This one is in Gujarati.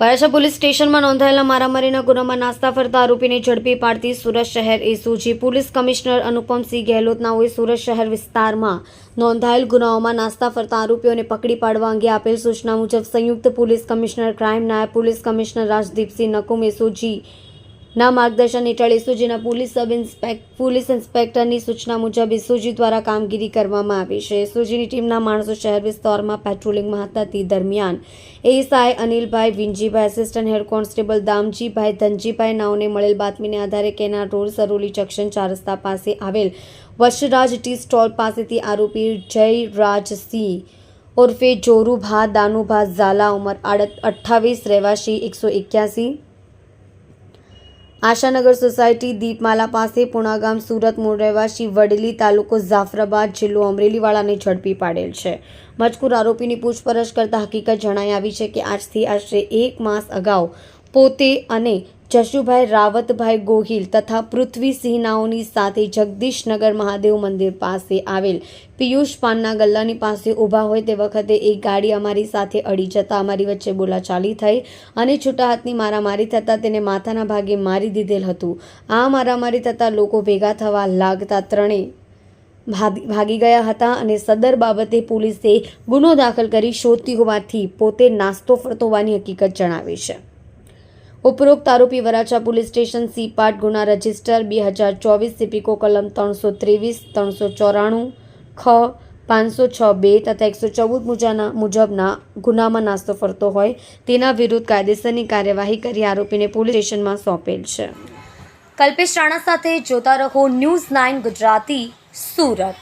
વરાછા પોલીસ સ્ટેશનમાં નોંધાયેલા મારામારીના ગુનામાં નાસ્તા ફરતા આરોપીને ઝડપી પાડતી સુરત શહેર એસઓજી પોલીસ કમિશનર અનુપમસિંહ ગેહલોતનાઓએ સુરત શહેર વિસ્તારમાં નોંધાયેલ ગુનાઓમાં નાસ્તા ફરતા આરોપીઓને પકડી પાડવા અંગે આપેલ સૂચના મુજબ સંયુક્ત પોલીસ કમિશનર ક્રાઇમ નાયબ police commissioner Rajdeepsinh Nakum SOG ના માર્ગદર્શન હેઠળ એસઓજીના પોલીસ સબ ઇન્સ્પેક્ટ પોલીસ ઇન્સ્પેક્ટરની સૂચના મુજબ એસઓજી દ્વારા કામગીરી કરવામાં આવી છે. એસઓજીની ટીમના માણસો શહેર વિસ્તારમાં પેટ્રોલિંગમાં હતા તે દરમિયાન ASI Anilbhai Vinjibhai assistant head constable Damjibhai, Dhanjibhai નાઓને મળેલ બાતમીને આધારે કેના રોડ સરોલી જંકશન ચાર રસ્તા પાસે આવેલ વશરાજ ટી સ્ટોલ પાસેથી આરોપી જયરાજસિંહ ઉર્ફે જોરુભા, દાનુભા ઝાલા ઉંમર અઠ્ઠાવીસ, રહેવાસી એકસો એક્યાસી આશાનગર સોસાયટી દીપમાલા પાસે પુણાગામ સુરત મૂળ રહેવાસી વડલી તાલુકો જાફરાબાદ જિલ્લો અમરેલીવાળાને ઝડપી પાડેલ છે. મજકૂર આરોપીની પૂછપરછ કરતા હકીકત જણાઈ આવી છે કે આજથી આશરે એક માસ અગાઉ પોતે અને જશુભાઈ રાવતભાઈ ગોહિલ તથા પૃથ્વી નાઓની સાથે જગદીશનગર મહાદેવ મંદિર પાસે આવેલ. પિયુષ પાનના ગલ્લાની પાસે ઊભા હોય તે વખતે એક ગાડી અમારી સાથે અડી જતા અમારી વચ્ચે બોલાચાલી થઈ અને છૂટા હાથની મારામારી થતાં તેને માથાના ભાગે મારી દીધેલ હતું. આ મારામારી થતાં લોકો ભેગા થવા લાગતા ત્રણેય ભાગી ભાગી ગયા હતા અને સદર બાબતે પોલીસે ગુનો દાખલ કરી શોધતી હોવાથી પોતે નાસ્તો ફરતો હોવાની હકીકત જણાવી છે. ઉપરોક્ત આરોપી વરાછા પોલીસ સ્ટેશન સી પાટ ગુના રજિસ્ટર બે હજાર ચોવીસ સિપિકો કલમ ત્રણસો ત્રેવીસ, ત્રણસો ચોરાણું, ખ પાંચસો છ બે તથા એકસો ચૌદ મુજાના મુજબના ગુનામાં નાસ્તો ફરતો હોય તેના વિરુદ્ધ કાયદેસરની કાર્યવાહી કરી આરોપીને પોલીસ સ્ટેશનમાં સોંપેલ છે. કલ્પેશ રાણા સાથે જોતા રહો ન્યૂઝ નાઇન ગુજરાતી, સુરત.